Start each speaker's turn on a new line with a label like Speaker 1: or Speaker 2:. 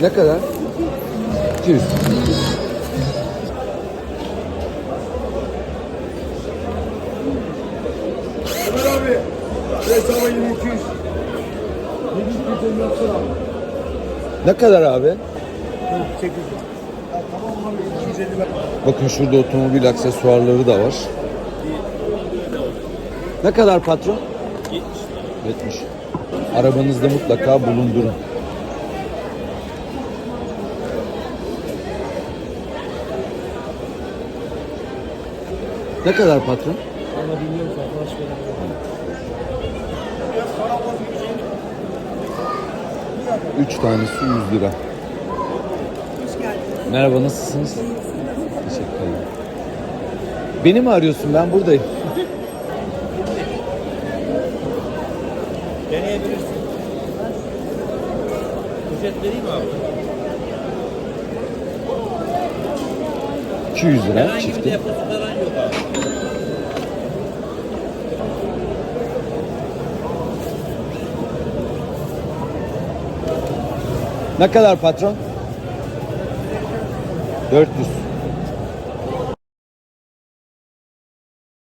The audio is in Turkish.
Speaker 1: Ne kadar? 200.
Speaker 2: Ömer abi. Hesaba 2200.
Speaker 1: Ne kadar abi?
Speaker 2: 800. Tamam abi 250 ver.
Speaker 1: Bakın şurada otomobil aksesuarları da var. Ne kadar patron? 70. 70. Arabanızda mutlaka bulundurun. Ne kadar patron?
Speaker 2: Valla bilmiyorum ki arkadaş
Speaker 1: Üç tanesi 100 lira. Merhaba nasılsınız? Teşekkür ederim. Beni mi arıyorsun? Ben buradayım.
Speaker 3: Deneyebilirsin. Poşet vereyim mi abi?
Speaker 1: 200 lira
Speaker 3: Herhangi bir
Speaker 1: çifti.
Speaker 3: deposu falan
Speaker 1: Ne kadar patron? 400.